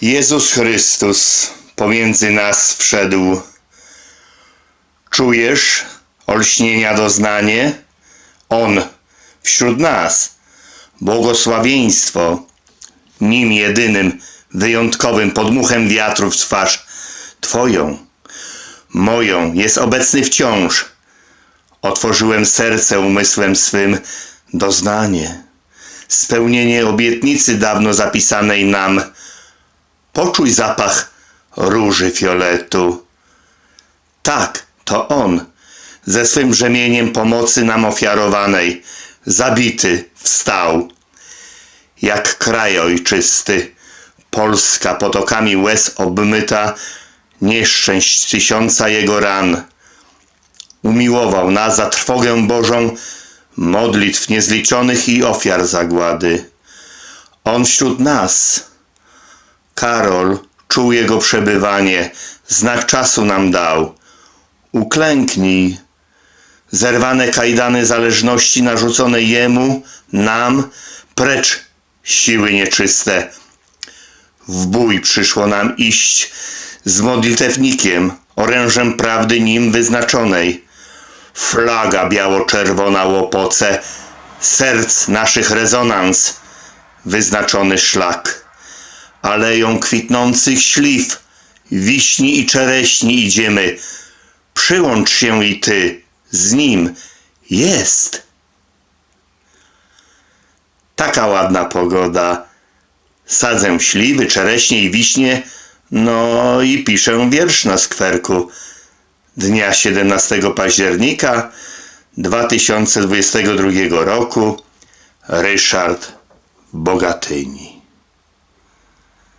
Jezus Chrystus pomiędzy nas wszedł. Czujesz olśnienia doznanie? On wśród nas. Błogosławieństwo. Nim jedynym, wyjątkowym podmuchem wiatru w twarz Twoją, moją jest obecny wciąż. Otworzyłem serce umysłem swym doznanie. Spełnienie obietnicy dawno zapisanej nam. Poczuj zapach róży fioletu. Tak, to on, ze swym brzemieniem pomocy nam ofiarowanej, zabity, wstał. Jak kraj ojczysty, Polska potokami łez obmyta, nieszczęść tysiąca jego ran. Umiłował nas za trwogę Bożą, modlitw niezliczonych i ofiar zagłady. On wśród nas, Karol, czuł jego przebywanie, znak czasu nam dał. Uklęknij. Zerwane kajdany zależności narzucone jemu, nam, precz siły nieczyste. W bój przyszło nam iść z modlitewnikiem, orężem prawdy nim wyznaczonej. Flaga biało-czerwona łopoce, serc naszych rezonans, wyznaczony szlak aleją kwitnących śliw, wiśni i czereśni idziemy. Przyłącz się i ty, z nim jest. Taka ładna pogoda. Sadzę śliwy, czereśnie i wiśnie, no i piszę wiersz na skwerku. Dnia 17 października 2022 roku Ryszard Bogatyni.